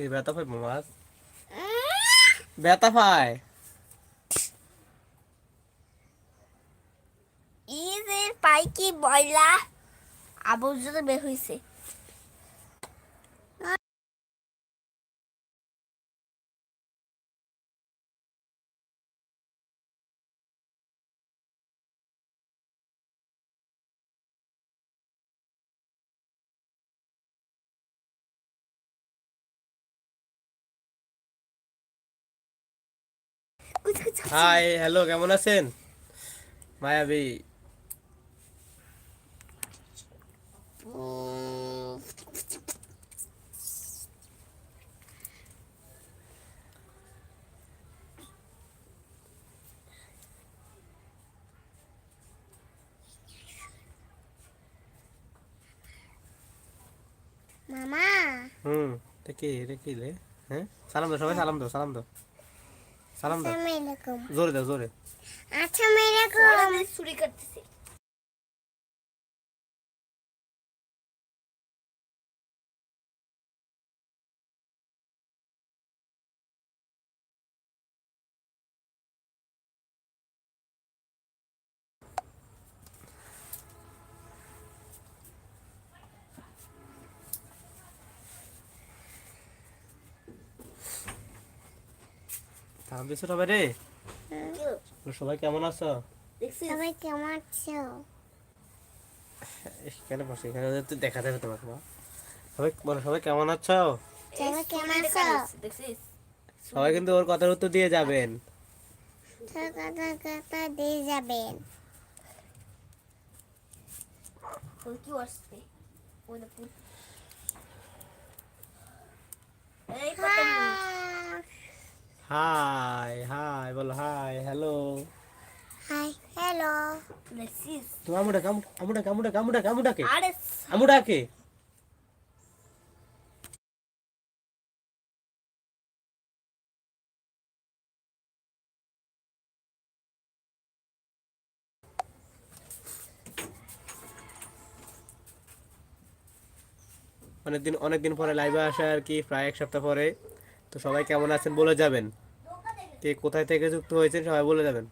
এই ব্যথা পায় মাছ? ব্যথা পায়? ইজের পাই কি বয়লা? আবর্জনা বের হইছে। হাই হ্যালো কেমন আছেন? মায়াবী। মামা। হুম এটা কি এটা কি রে হ্যাঁ? সালাম দাও সবাই সালাম দাও সালাম দাও। সালাম দাও। আসসালামু আলাইকুম। জোরে দাও জোরে। আসসালামু আলাইকুম। চুরি করতেছে। সালাম দিছো সবাই রে সবাই কেমন আছো? সবাই কেমন আছো? এখানে বসে এখানে তো দেখা যাবে তোমাকে মা। সবাই বলো সবাই কেমন আছো? সবাই কেমন আছো? সবাই কিন্তু ওর কথার উত্তর দিয়ে যাবেন। কথা কথা দিয়ে যাবেন? কি আসছে হাই হাই বলো হাই হ্যালো হাই হ্যালো তুমি আমুডা কামু আমুডা কামুডা কামুডা কামুডাকে? আরে আমুডাকে? অনেকদিন অনেকদিন পরে লাইভে আসা আর কি প্রায় এক সপ্তাহ পরে। তো সবাই কেমন আছেন বলে যাবেন। কে কোথায় থেকে যুক্ত হয়েছেন সবাই বলে যাবেন।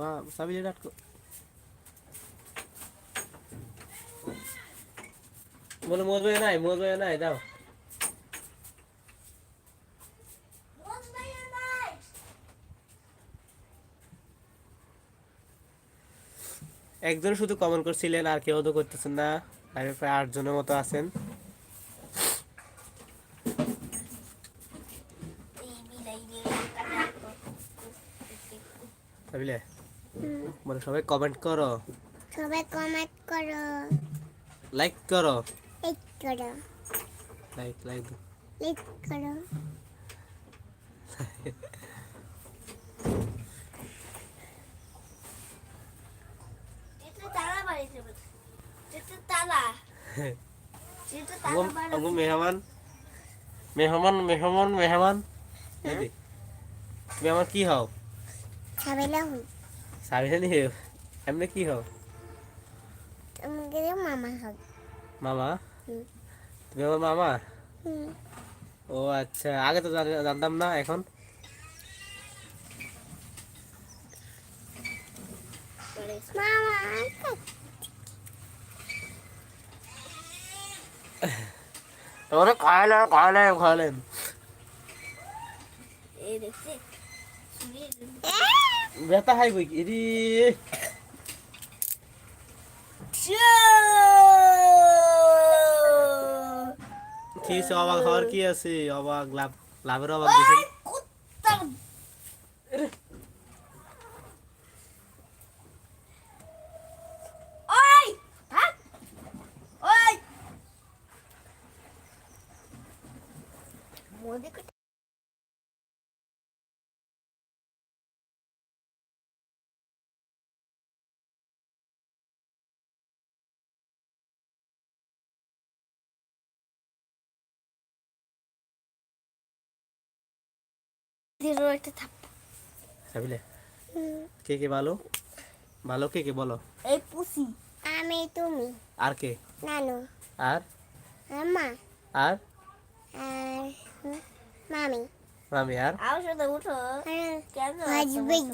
মা সাবি বলে মজবে নাই মজবে নাই, দাও। একজন শুধু কমেন্ট করছিলেন আর কেউ তো করতেছেন না। লাইভে প্রায় আট জনের মতো আছেন। বুঝলে বলে সবাই কমেন্ট করো। সবাই কমেন্ট করো। লাইক করো। লাইক করো। লাইক লাইক লাইক করো। aku মেহমান। মেহমান মেহমান মেহমান। এদি মেহমান কি হও? সাবেলা হুন সাবিনা নি এমনি কি হও? তোমাকে মামা হব মামা? তুমি আমার মামা? ও আচ্ছা আগে তো জানতাম না এখন? মামা তোমার খাওয়ালেন খাওয়ালেন খাওয়ালেন এই দেখছি ব্যথা হাই বই ইরি কি আছে অবাক হওয়ার কি আছে? অবাক লাভ লাভের অবাক দিছেন দিরো একটা থাপ সাবিলে কে কে ভালো? ভালো কে কে বলো? এই পুসি। আমি তুমি। আর কে? নানু। আর? আম্মা আর? আর মামি মামি আর?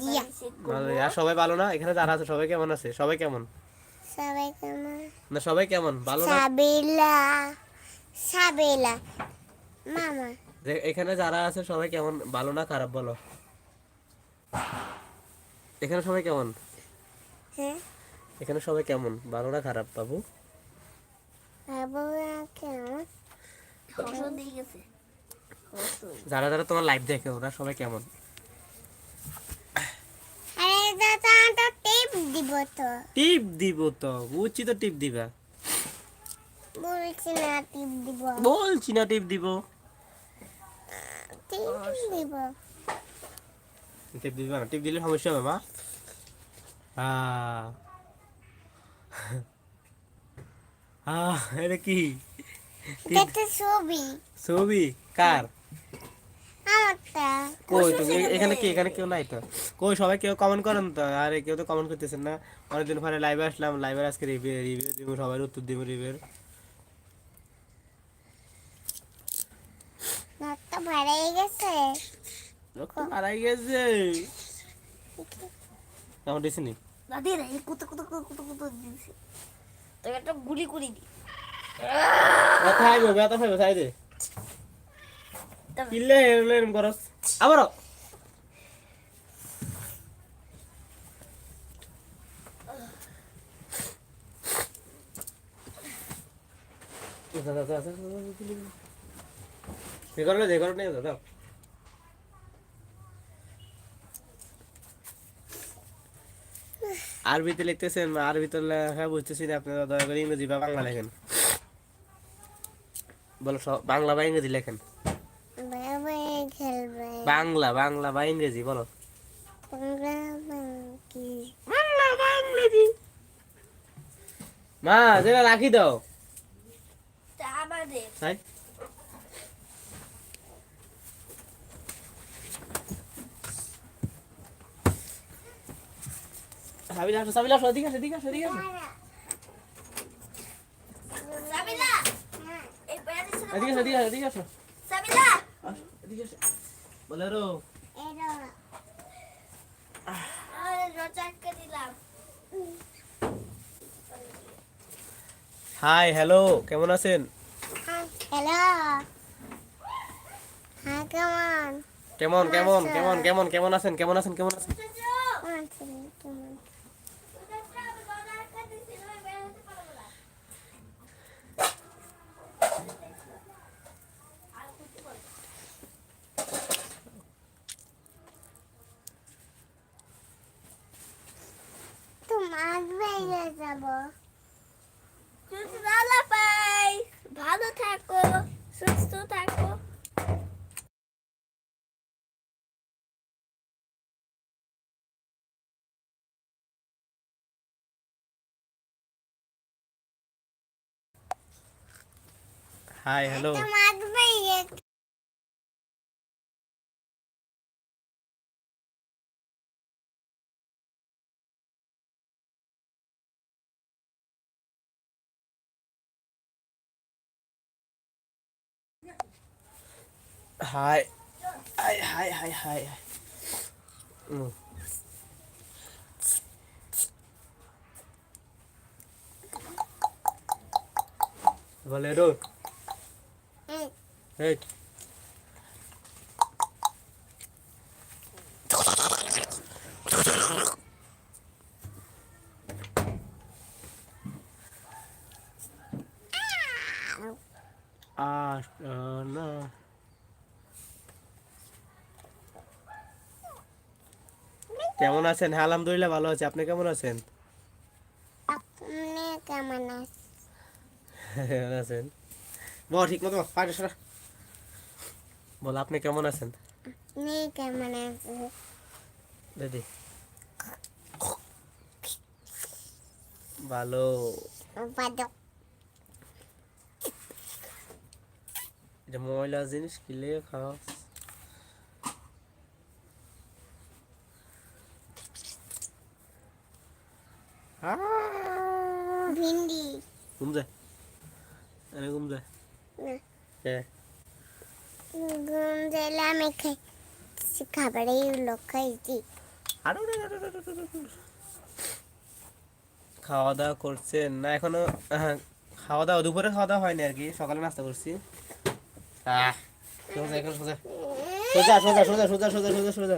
গিয়া ভালো আর সবাই ভালো না? এখানে যারা আছে সবাই কেমন আছে? সবাই কেমন? সবাই কেমন? না সবাই কেমন? ভালো না? সাবেলা। সাবেলা। মামা। এখানে যারা আছে সবাই কেমন? ভালো না খারাপ বলো। এখানে সবাই কেমন? হ্যাঁ? এখানে সবাই কেমন? ভালো না খারাপ বাবু? বাবু কেমন? গেছে। যারা যারা তোমার লাইভ দেখে ওরা সবাই কেমন? টিপ দিব তো। টিপ দিব তো বুঝছি তো টিপ দিবা। বলছি না টিপ দিব। বলছি না টিপ দিব। টিপ দিব। টিপ দিবা না টিপ দিলে সমস্যা হবে মা। এটা কি? ছবি। ছবি? কার? কই তুমি? এখানে কি এখানে কেউ নাই তো? কই সবাই কেউ কমেন্ট করেন তো? আরে কেউ তো কমেন্ট করতেছেন না। অনেকদিন পরে লাইভে আসলাম। লাইভে আজকে রিভিউ রিভিউ দিব সবাই উত্তর দিব ভাড়া গেছে। দিছি নি? রে কুতু কুতু কুতু কুতু কুতু দিছে। তো একটা গুলি করে দি। ব্যথা আইব ব্যথা পাইব তাই আবারও যে করলে দাদা আরবিতে লিখতেছেন আরবিতে লেখা বুঝতেছি না আপনারা দয়া করে ইংরেজি বা বাংলা লেখেন। বলো সব বাংলা বা ইংরেজি লেখেন। খেলবে। বাংলা বাংলা বা ইংরেজি বলো। বাংলা বাংলা বা ইংরেজি। মা যেটা রাখি দাও। তাই সাবিলা আসো সাবিলা আসো এদিকে আসো এদিকে আসো এদিকে আসো। সাবিলা! এদিকে আসো এদিকে আসো এদিকে আসো। সাবিলা! আসো, এদিকে হাই হ্যালো কেমন আছেন? হ্যালো হ্যাঁ কেমন? কেমন কেমন কেমন কেমন কেমন আছেন কেমন আছেন কেমন আছেন কেমন ছিলেন কেমন তো মাছ বাইরে যাব ভালো থাকো সুস্থ থাকো hi hello hi hi hi hi hi hmm Bolero এই এই আস না কেমন আছেন? হ্যাঁ আলহামদুলিল্লাহ ভালো আছে। আপনি কেমন আছেন? আপনি কেমন আছেন? বল ঠিক মতো পাঁচ সরা। বল আপনি কেমন আছেন? আপনি কেমন আছেন? দিদি ভালো। বাদক এটা ময়লা জিনিস কিলে খাওয়া भिंडी घूम जा अरे घूम जा क्या घूम जाला मैं खाई खबड़े খাওয়া দাওয়া করছেন না এখনও খাওয়া দাওয়া দুপুরে খাওয়া দাওয়া হয়নি আর কি সকালে নাস্তা করছি। সোজা সোজা সোজা সোজা সোজা সোজা সোজা।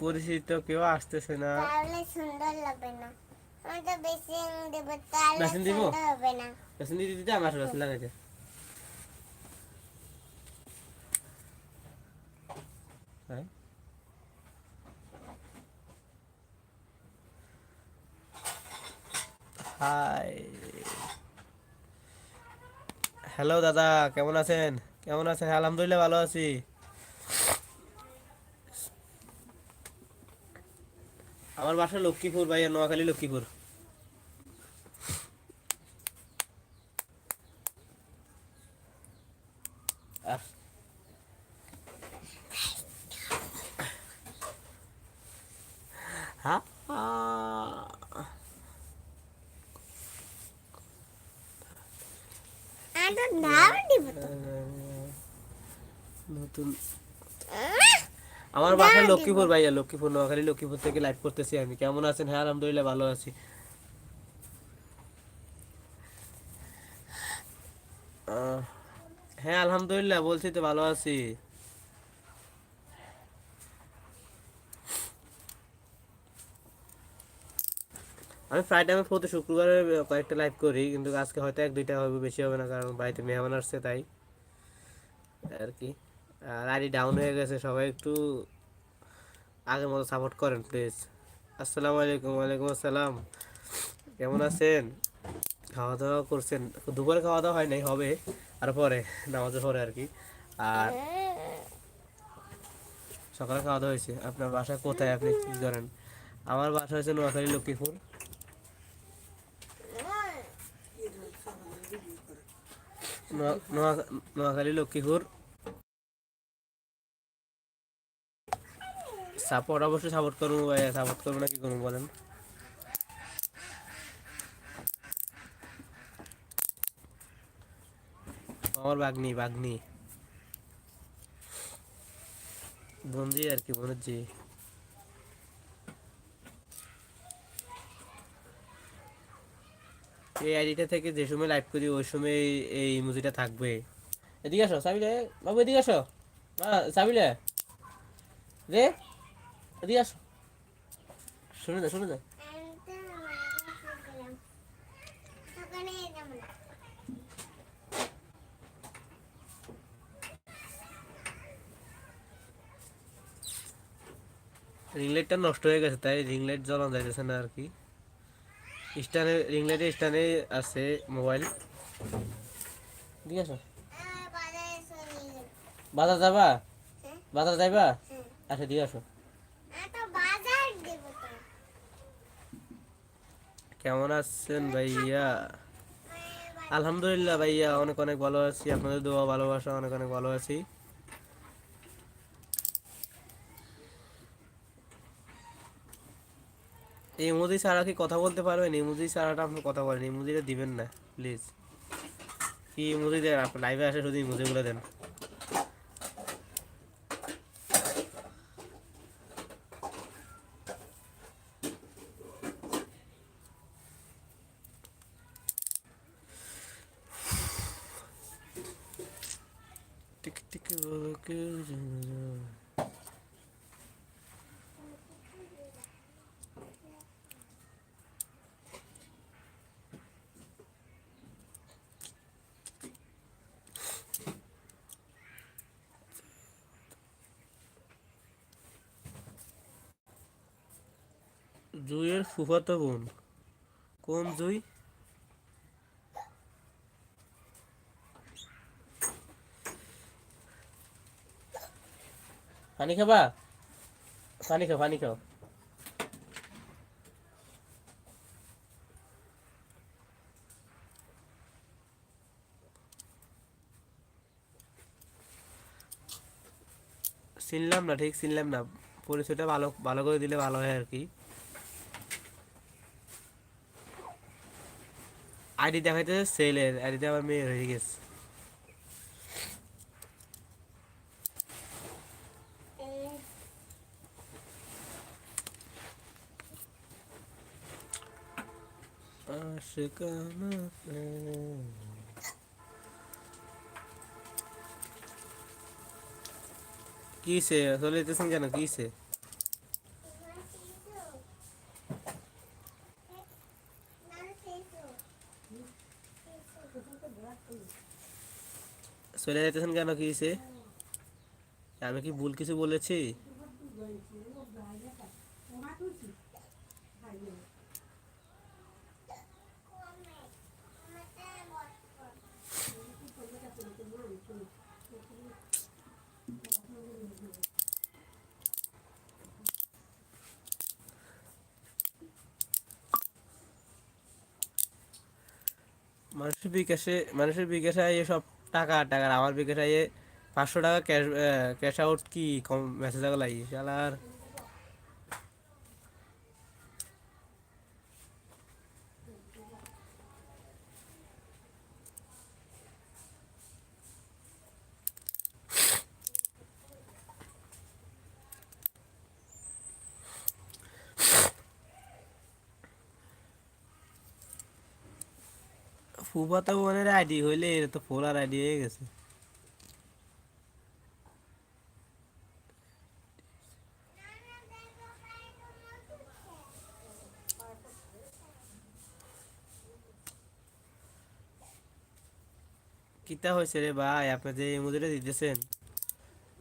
পরিচিত কেউ আসতেছে না। তাহলে সুন্দর লাগবে না। আমি বেশি দেবো তাহলে সুন্দর হবে না। বেসন দিতে দিতে আমার বেসন লাগাইছে হ্যাঁ। হাই। হ্যালো দাদা কেমন আছেন? কেমন আছেন? আলহামদুলিল্লাহ ভালো আছি। আমার বাসা লক্ষ্মীপুর ভাইয়া নোয়াখালী লক্ষ্মীপুর। হ্যাঁ? নতুন আমার বাসা লক্ষ্মীপুর ভাইয়া লক্ষ্মীপুর নোয়াখালী লক্ষ্মীপুর থেকে লাইভ করতেছি আমি। কেমন আছেন? হ্যাঁ আলহামদুলিল্লাহ ভালো আছি। হ্যাঁ আলহামদুলিল্লাহ বলছি তো ভালো আছি। আমি প্রায় টাইমে প্রতি শুক্রবারে কয়েকটা লাইভ করি কিন্তু আজকে হয়তো এক দুইটা হবে বেশি হবে না কারণ বাড়িতে মেহমান আসছে তাই। আর কি। আর ডাউন হয়ে গেছে, সবাই একটু আগের মতো সাপোর্ট করেন প্লিজ আসসালামু আলাইকুম, ওয়ালাইকুম আসসালাম। কেমন আছেন? খাওয়া দাওয়া করছেন। দুপুরে খাওয়া দাওয়া হয় নাই, হবে। আর পরে, নামাজের পরে আর কি। আর সকালে খাওয়া দাওয়া হয়েছে। আপনার বাসা কোথায়, আপনি কি করেন আমার বাসা হয়েছে নোয়াখালী, লক্ষ্মীপুর। নোয়া- নোয়া- নোয়াখালী, লক্ষ্মীপুর। সাপোর্ট, অবশ্যই সাপোর্ট করব সাপোর্ট করব না কি করব বলেন? আমার বাগনি বাগনি। বন্ধু আর কি, বন্ধুজি। এই আইডিটা থেকে যে সময় লাইভ করি, ওই সময় এই ইমোজিটা থাকবে। এদিকে আসো, সাবিলে। বাবু, এদিকে আসো। মা, সাবিলে। রে। এদিকে আসো। শুনে যা শুনে রিং লাইটটা নষ্ট হয়ে গেছে তাই রিং লাইট জ্বালানো যাইতেছে না আর কি। স্ট্যান্ডে রিং লাইটের স্ট্যান্ডে আছে মোবাইল ঠিক আছে বাজারে যাবা? হ্যাঁ। বাজার যাইবা হ্যাঁ। আচ্ছা দিয়ে আসো আমি তো বাজার দেব তো কেমন আছেন ভাইয়া? আলহামদুলিল্লাহ ভাইয়া, অনেক অনেক ভালো আছি। আপনাদের দোয়া, ভালোবাসা, অনেক অনেক ভালো আছি। ইমোজি ছাড়া কি কথা বলতে পারবেন? ইমোজি ছাড়াটা আপনি কথা বলেন। ইমোজিটা দিবেন না, প্লিজ। কি ইমোজি দেন? আপনি লাইভে আসে শুধু ইমোজিগুলো দেন টিক টিক বলো কে জানে। জুইয়ের ফুফাতো বোন। কোন জুই? পানি খাবা? পানি খাও পানি খাও। চিনলাম না, ঠিক চিনলাম না। পরিচয়টা ভালো ভালো করে দিলে ভালো হয় আর কি। আইডি দেখাইতেছে সেলের আইডিতে আমার মেয়ে হয়ে গেছে। আশিকানা প্রেম। কিসে চলে যেতেছেন কেন কিসে চলে যেতেছেন কেন কিসে আমি কি ভুল কিছু বলেছি মানুষের বিকাশে মানুষের বিকাশে সব টাকা টাকা আমার বিকাশে পাঁচশো টাকা ক্যাশ ক্যাশ আউট কি কম মেসেজ আগে লাগি শালার। ফুফাতো বোনের আইডি হইলে এটা তো ফোলার আইডি হয়ে গেছে। কিতা হয়েছে রে ভাই? আপনি যে ইমোজিটা দিতেছেন,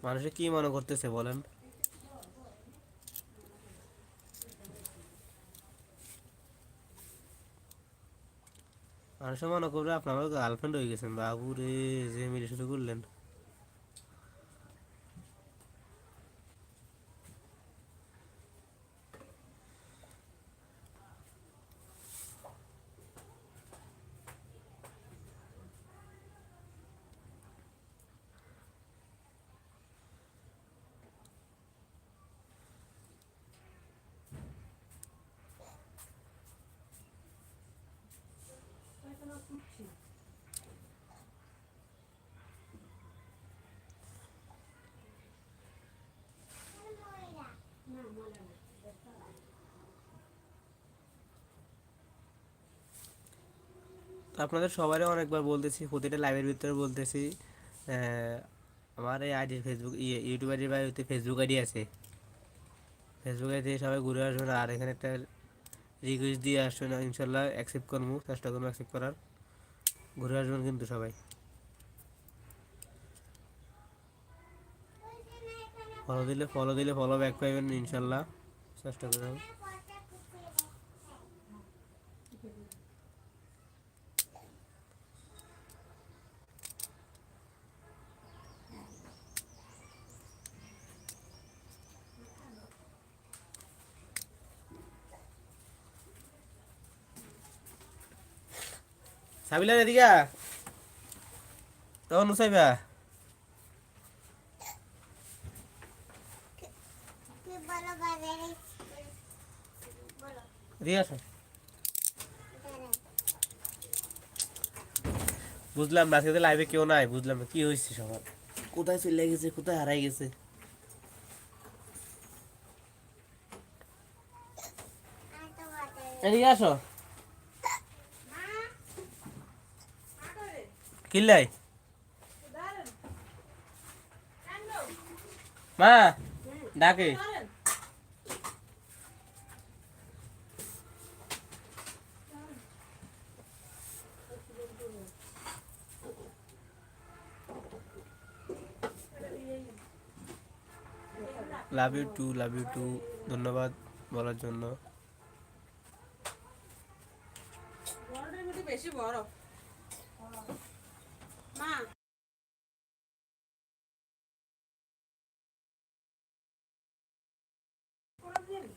মানুষে কি মনে করতেছে বলেন? মানুষে মনে করবে আপনার গার্লফ্রেন্ড হয়ে গেছেন। বাবু রে যে মিলে শুরু করলেন। আপনাদের সবারই অনেকবার বলতেছি, প্রতিটা লাইভের ভিতরে বলতেছি আমার এই আইডি ফেসবুক ইউটিউব আইডির বাইরে ফেসবুক আইডি আছে। ফেসবুক আইডি সবাই ঘুরে আসবেন আর এখানে একটা রিকোয়েস্ট দিয়ে আসবেন ইনশাল্লাহ অ্যাকসেপ্ট করব, চেষ্টা করব অ্যাকসেপ্ট করার। ঘুরে আসবেন কিন্তু সবাই। ফলো দিলে ফলো দিলে ফলো ব্যাক পাইবেন ইনশাল্লাহ চেষ্টা করবেন সাবিলা এদিকে তখন উসাইবা বুঝলাম না আজকে লাইভে কেউ নাই বুঝলাম কি হয়েছে সবার। কোথায় চলে গেছে কোথায় হারাই গেছে? এদিকে আসো। কিল্লাই মা ডাকে। Love you too love you too ধন্যবাদ বলার জন্য। বেশি বড়।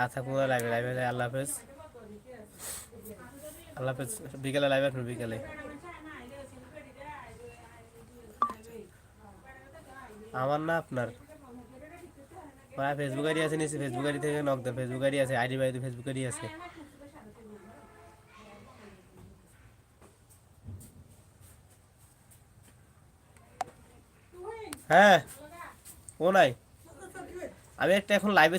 আর থাকুন লাইভে লাইভে আল্লাহ হাফেজ। আল্লাহ হাফেজ, বিকেলে লাইভে আসবেন, বিকেলে। আমার না আপনার, ভাই ফেসবুক আইডি আছে নিচে ফেসবুক আইডি থেকে নক দেন। ফেসবুক আইডি আছে, আইডি বাইতে ফেসবুক আইডি আছে। হ্যাঁ ও নাই। আমি একটা এখন লাইভে